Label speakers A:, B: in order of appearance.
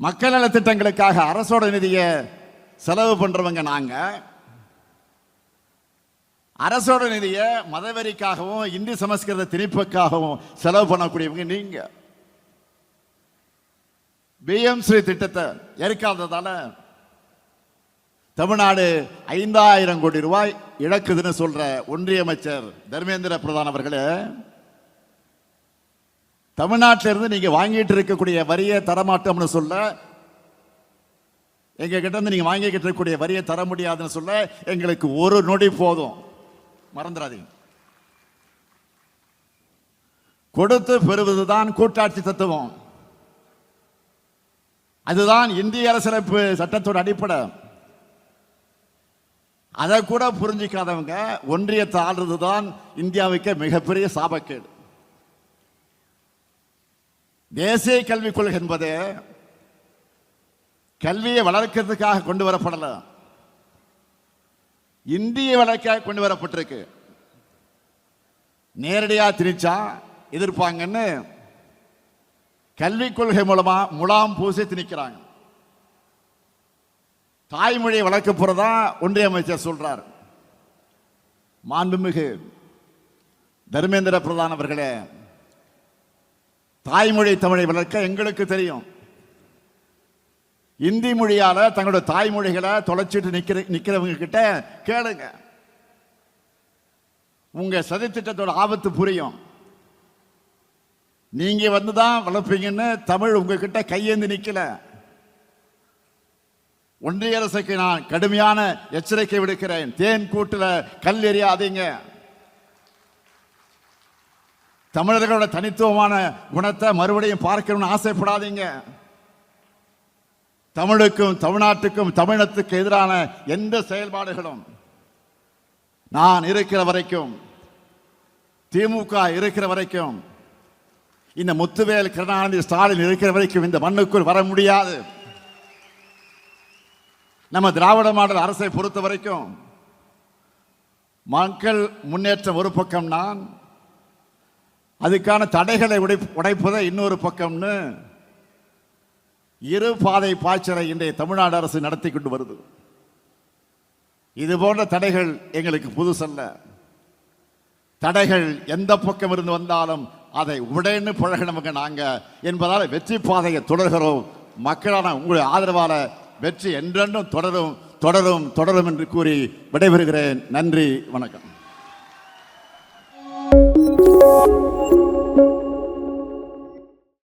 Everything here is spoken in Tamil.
A: மக்கள் நல திட்டங்களுக்காக அரசோட நிதியை செலவு பண்றவங்க நாங்க. அரசோட நிதியை மதவெறிக்காகவும் இந்தி சமஸ்கிருத திணிப்புக்காகவும் செலவு பண்ணக்கூடியவங்க நீங்க. பிஎம்சி திட்டத்தை ஏற்காததால தமிழ்நாடு ஐந்தாயிரம் கோடி ரூபாய் இழக்குதுன்னு சொல்ற ஒன்றிய அமைச்சர் தர்மேந்திர பிரதான் அவர்களே தமிழ்நாட்டில இருந்து நீங்க வாங்கிட்டு இருக்கக்கூடிய வரியை தரமாட்டோம்னு சொல்ல எங்க கிட்ட இருந்து நீங்க வாங்கிக்கிட்டு இருக்கக்கூடிய வரியை தர முடியாதுன்னு சொல்ல எங்களுக்கு ஒரு நொடி போதும். மறந்துடாதீங்க. கொடுத்து பெறுவதுதான் கூட்டாட்சி தத்துவம். அதுதான் இந்திய அரசியலமைப்பு சட்டத்தோட அடிப்படை. அதை கூட புரிஞ்சிக்காதவங்க ஒன்றியத்தை ஆள்றது தான் இந்தியாவுக்கு மிகப்பெரிய சாபக்கேடு. தேசிய கல்விக் கொள்கை என்பது கல்வியை வளர்க்கிறதுக்காக கொண்டு வரப்படல. இந்திய வளர்க்க கொண்டு வரப்பட்டிருக்கு. நேரடியா திணிச்சா எதிர்ப்பாங்கன்னு கல்விக் கொள்கை மூலமா முலாம் பூசி திணிக்கிறாங்க. தாய்மொழியை வளர்க்க போறதா ஒன்றிய அமைச்சர் சொல்றார். மாண்புமிகு தர்மேந்திர பிரதான் அவர்களே தாய்மொழி தமிழை வளர்க்க எங்களுக்கு தெரியும். இந்தி மொழியால தங்களோட தாய்மொழிகளை தொலைச்சிட்டு நிக்கிற நிக்கிறவங்க கிட்ட கேளுங்க. உங்க சதித்திட்டத்தோட ஆபத்து புரியும். நீங்க வந்துதான் வளர்ப்பீங்கன்னு தமிழ் உங்ககிட்ட கையேந்து நிக்கல. ஒன்றிய அரசுக்கு நான் கடுமையான எச்சரிக்கை விடுக்கிறேன். தேன் கூட்டுல கல் எறியாதீங்க. தமிழர்களோட தனித்துவமான குணத்தை மறுபடியும் பார்க்கணும்னு ஆசைப்படாதீங்க. தமிழுக்கும் தமிழ்நாட்டுக்கும் தமிழத்துக்கு எதிரான எந்த செயல்பாடுகளும் நான் இருக்கிற வரைக்கும் திமுக இருக்கிற வரைக்கும் இந்த முத்துவேல் கருணாநிதி ஸ்டாலின் இருக்கிற வரைக்கும் இந்த மண்ணுக்குள் வர முடியாது. நம்ம திராவிட மாடல் அரசை பொறுத்த வரைக்கும் மக்கள் முன்னேற்றம் ஒரு பக்கம் நான் அதுக்கான தடைகளை உடை உடைப்பதை இன்னொரு பக்கம்னு இரு பாதை பாய்ச்சலை இன்றைய தமிழ்நாடு அரசு நடத்தி கொண்டு வருது. இது போன்ற தடைகள் எங்களுக்கு புதுசல்ல. தடைகள் எந்த பக்கம் இருந்து வந்தாலும் அதை உடனே பழகினவங்க நாங்கள் என்பதால் வெற்றி பாதையை தொடர்கிறோம். மக்களான உங்களுடைய ஆதரவால வெற்றி என்றென்றும் தொடரும் தொடரும் தொடரும் என்று கூறி விடைபெறுகிறேன். நன்றி வணக்கம்.